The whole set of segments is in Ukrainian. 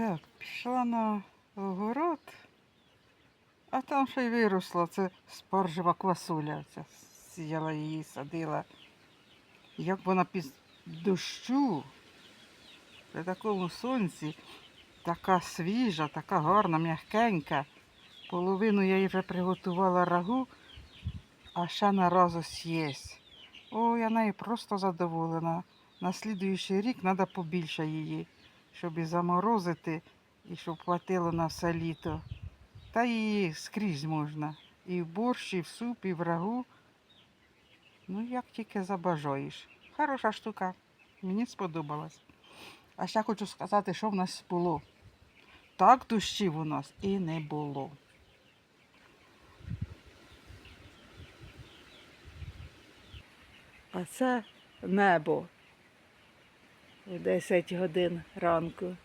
Так, пішла на огород, а там ще й виросла. Це спаржева квасоля. Це сіяла її, садила. Як вона під дощу, при такому сонці, така свіжа, така гарна, м'якенька. Половину я їй вже приготувала рагу, а ще на раз ось єсть. О, я нею просто задоволена. На слідуючий рік треба побільше її, щоб і заморозити, і щоб хватило на все літо. Та її скрізь можна. І в борщ, і в суп, і в рагу. Ну, як тільки забажаєш. Хороша штука. Мені сподобалась. А ще хочу сказати, що в нас було. Так дощів у нас і не було. А це небо. У 10 годин ранку.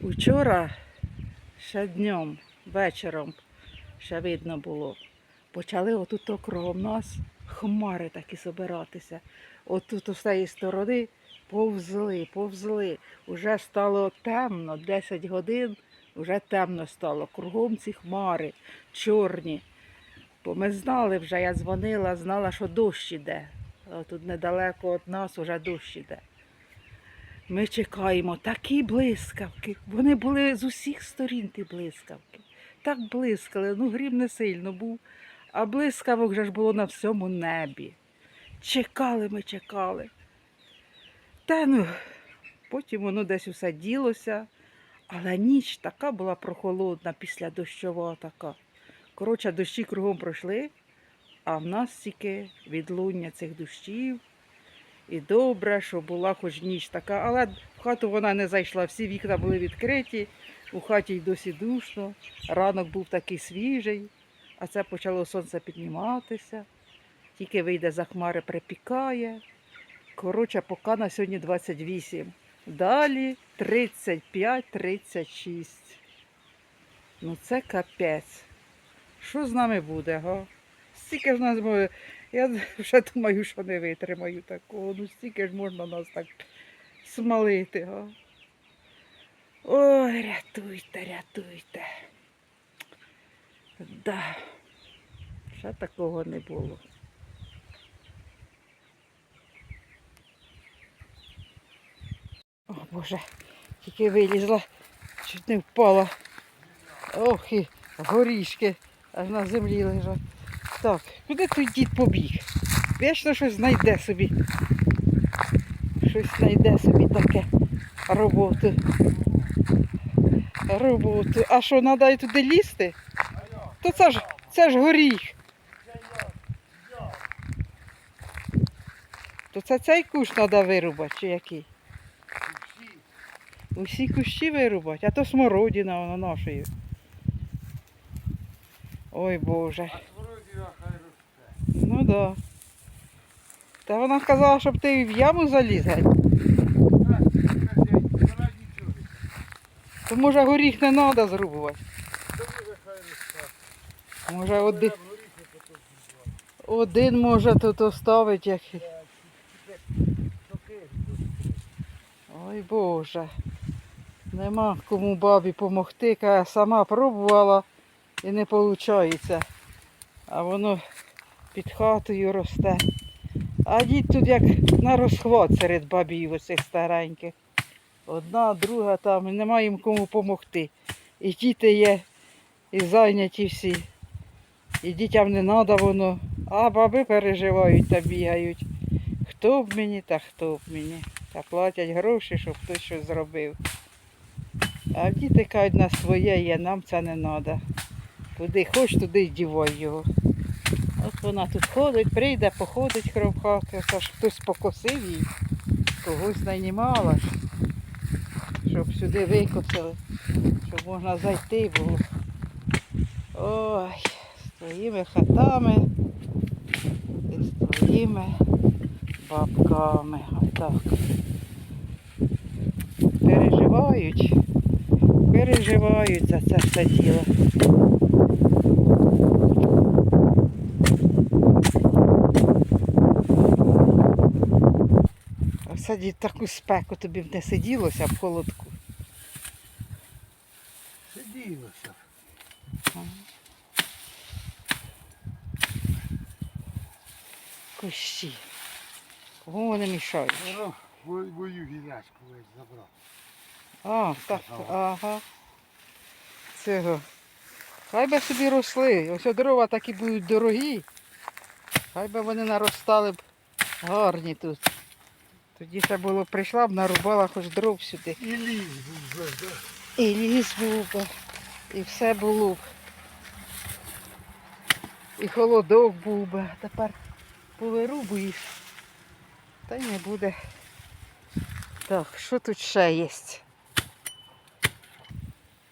Учора ще днем, вечором ще видно було. Почали отут округом нас хмари такі собиратися. Отут з цієї сторони повзли, повзли. Уже стало темно, 10 годин, вже темно стало. Кругом ці хмари, чорні. Бо ми знали вже, я дзвонила, знала, що дощ іде. Тут недалеко від нас вже дощ іде. Ми чекаємо такі блискавки. Вони були з усіх сторін ті блискавки. Так блискали, ну грім не сильно був, а блискавок вже ж було на всьому небі. Чекали ми, чекали. Та ну, потім воно десь усе ділося, але ніч така була прохолодна після дощова така. Коротше, дощі кругом пройшли, а в нас тільки відлуння цих дощів. І добре, що була хоч ніч така, але в хату вона не зайшла, всі вікна були відкриті, у хаті й досі душно, ранок був такий свіжий, а це почало сонце підніматися, тільки вийде за хмари, припікає. Коротше, поки на сьогодні 28. Далі 35-36. Ну це капець. Що з нами буде, га? Стільки ж нас буде. Я вже думаю, що не витримаю такого. Ну стільки ж можна нас так смалити, га? Ой, рятуйте, рятуйте. Да. Ще такого не було. О, Боже, тільки вилізла, чуть не впала. Ох, і горішки аж на землі лежать. Так, куди той дід побіг? Вічно щось знайде собі. Щось знайде собі таке роботу. Роботу. А що, треба і туди лізти? То це ж, це ж горіх. То це цей кущ треба вирубати, чи який? Усі кущі вирубати, а то смородина воно нашою. Ой Боже. Ну да. Та вона сказала, щоб ти в яму заліз геть. То може горіх не треба зрубувати. Може один, один може тут оставить як. Ой Боже. Нема кому бабі помогти, каже, сама пробувала і не виходить. А воно під хатою росте. А дід тут як на розхват серед бабів оцих стареньких. Одна, друга там, і нема їм кому допомогти. І діти є, і зайняті всі. І дітям не треба воно, а баби переживають та бігають. Хто б мені, та хто б мені. Та платять гроші, щоб хтось щось зробив. А діти кажуть, на своє є, нам це не треба. Куди хоч, туди й дівай його. Вона тут ходить, прийде, походить кров хати, це ж хтось покосив її, когось наймала, щоб сюди викосили, щоб можна зайти було. Ой, з твоїми хатами і з твоїми бабками. Отак. Переживають, переживають за це все діло. Оце таку спеку тобі б не сиділося в холодку. Мінуса. Кущі. Кого вони мішають? Воно мою- гілячку весь забрав. А, так, ага. Цього. Хай би собі росли. Ось дрова такі будуть дорогі. Хай би вони наростали б гарні тут. Тоді ще було прийшла б, нарубала хоч дров сюди. І ліс був би, да? І ліс був би, і все було б. І холодок був би, а тепер повирубуєш. Та й не буде. Так, що тут ще є?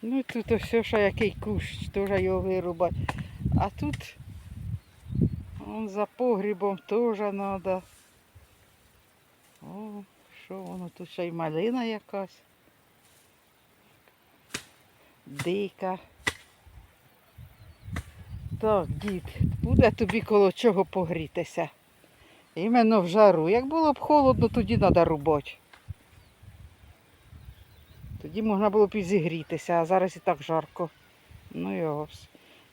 Ну тут ось ще який кущ, теж його вирубати. А тут он за погрібом теж треба. О, що воно тут ще й малина якась. Дика. Так, дід, буде тобі коло чого погрітися. Іменно в жару. Як було б холодно, тоді треба рубати. Тоді можна було б і зігрітися, а зараз і так жарко. Ну його,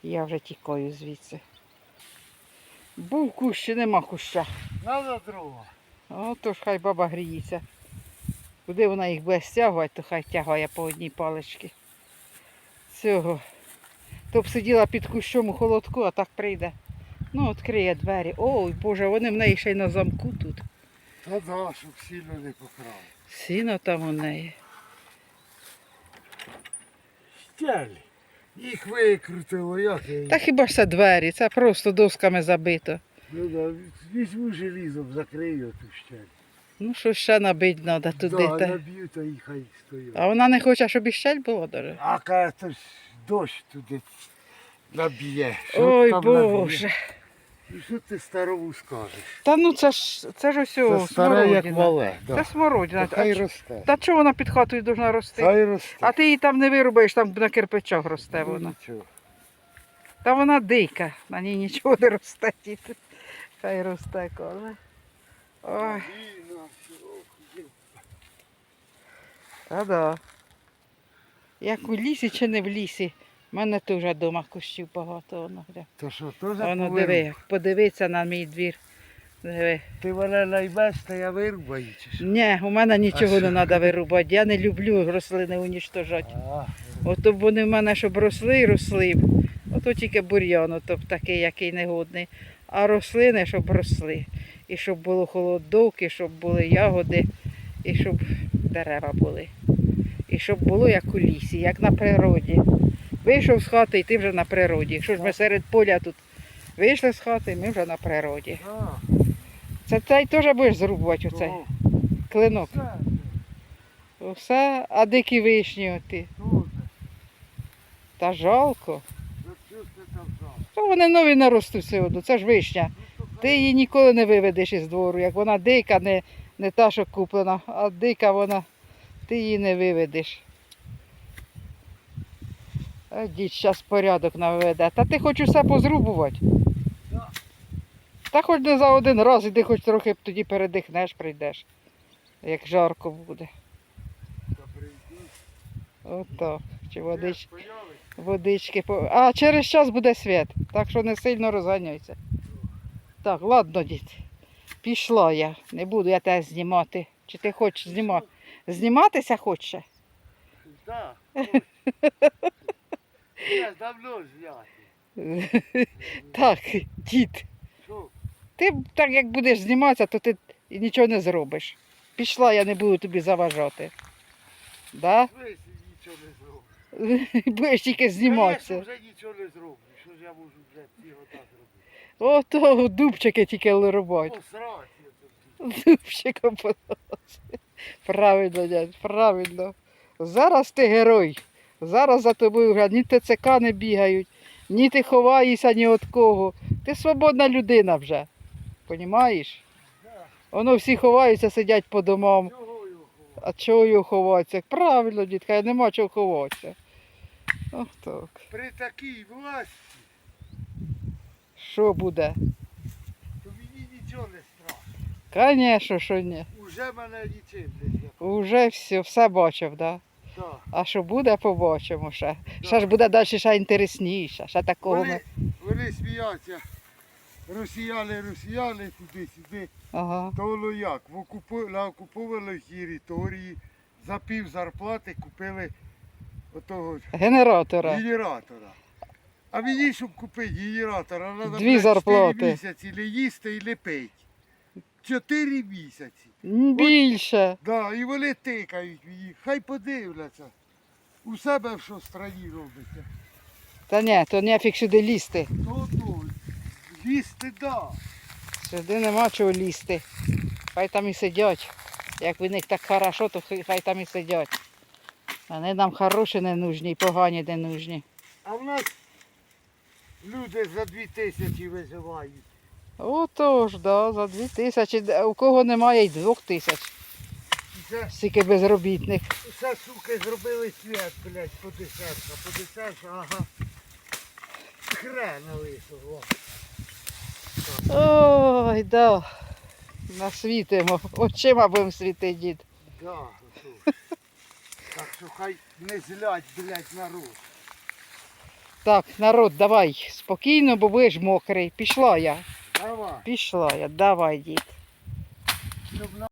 я вже тікаю звідси. Був кущ, нема куща. Надо дрова. О, то ж хай баба гріється. Куди вона їх буде стягувати, то хай тягає по одній паличці. Цього. То б сиділа під кущом у холодку, а так прийде. Ну, відкриє двері. Ой, Боже, вони в неї ще й на замку тут. Та да, щоб сильно не покрали. Сіно там у неї. Стялі. Їх викрутило, як я їх. Та хіба ж це двері? Це просто досками забито. Ну да, візьму желізом, закрию ту щель. Ну, що ще набить треба туди. Да, та. наб'ю, та і хай стоять. А вона не хоче, щоб і щель було даже. А каже, то ж дощ туди наб'є. Що Ой, там наб'є? Боже. І що ти старому скажеш? Та ну це ж це ж ось Це старе як мале. Це смородина. Та ч- росте. Та чого вона під хатою должна рости? Хай росте. А ти її там не вирубаєш, там на кирпичах росте Ну, вона. нічого. Та вона дика, на ній нічого не росте. Хай росте, каже. Ой, та да. Як у лісі чи не в лісі. У мене теж вдома кущів багато. Воно, гля. То що, теж воно диви, як подивиться на мій двір. Диви. Ти мене наймеш, та я вирубаю чи що? Ні, у мене нічого не треба вирубати. Я не люблю рослини уніштожати. А, Ото б вони в мене щоб росли і росли. б. Ото тільки бур'ян, б такий, який негодний. А рослини, щоб росли. І щоб було холодок, і щоб були ягоди, і щоб дерева були. І щоб було як у лісі, як на природі. Вийшов з хати і ти вже на природі. Що ж ми серед поля тут вийшли з хати, ми вже на природі. Це цей теж будеш зрубувати оцей клинок. Все, а дикі вишні оти. Та жалко. Ну, що ти там взяв? То вони нові наростуть все одно, це ж вишня. Ти її ніколи не виведеш із двору, як вона дика, не, не та, що куплена, а дика вона, ти її не виведеш. А дід зараз порядок наведе. Та ти хочеш все позрубувати. Та хоч не за один раз, іди хоч трохи тоді передихнеш, прийдеш, як жарко буде. Отак. Чи водич, Свет появиться? Водички. А через час буде світ, так що не сильно розганяйся. Так, ладно, дід. Пішла я. Не буду я тебе знімати. Чи ти хочеш знімати? Зніматися хочеш? Да. Я давно зняти. Так, дід. Що? Ти так як будеш зніматися, то ти нічого не зробиш. Пішла, я не буду тобі заважати. Да? Ви нічого не зробиш. Будеш тільки Я зніматися. вже нічого не зроблю. Що ж я можу вже цього так робити? Ото дубчики тільки рубати. Посрати я тут. Дубчиком поносить. Правильно, дядь, правильно. Зараз ти герой. Зараз за тобою вже ні ТЦК не бігають, ні ти ховаєшся ні від кого. Ти свободна людина вже. Понімаєш? Воно всі ховаються, сидять по домам. А чого його ховатися? Правильно, дітка, нема чого ховатися. Ох так. При такій власті, Що буде? то мені нічого не страшно. Звісно, що ні. Уже мене не. Уже все, все бачив, да? Да. А що буде, побачимо ще. Ще ж буде далі ще інтересніше. Ще такого. Вони, вони сміються. Росіяни, росіяни туди-сюди. Ага. То воно як? В окупу... На окупованій території за пів зарплати купили отого Генератора. генератора. А мені, щоб купити генератора, треба Дві зарплати. місяці не їсти і не пити. Чотири місяці. М, Більше. Да, і вони тикають мені. Хай подивляться. У себе що в страні робиться. Та ні, то нефіг сюди лізти. То то. Їсти да. Сюди нема чого лізти. Хай там і сидять. Як в них так хорошо, то хай там і сидять. Вони нам хороші не нужні і погані не нужні. А в нас люди за дві тисячі виживають. Отож, да, за дві тисячі. У кого немає й двох тисяч. Це Стільки безробітних. все суки зробили свят, блядь, подешевше, подешевше, ага. Хрена лисого. Ой, да. Насвітимо. Очима будемо світити, дід. Да, отож. Так що хай не злять, блядь, народ. Так, народ, давай спокійно, бо будеш мокрий. Пішла я. Давай. Пішла я. Давай, дід. Щоб на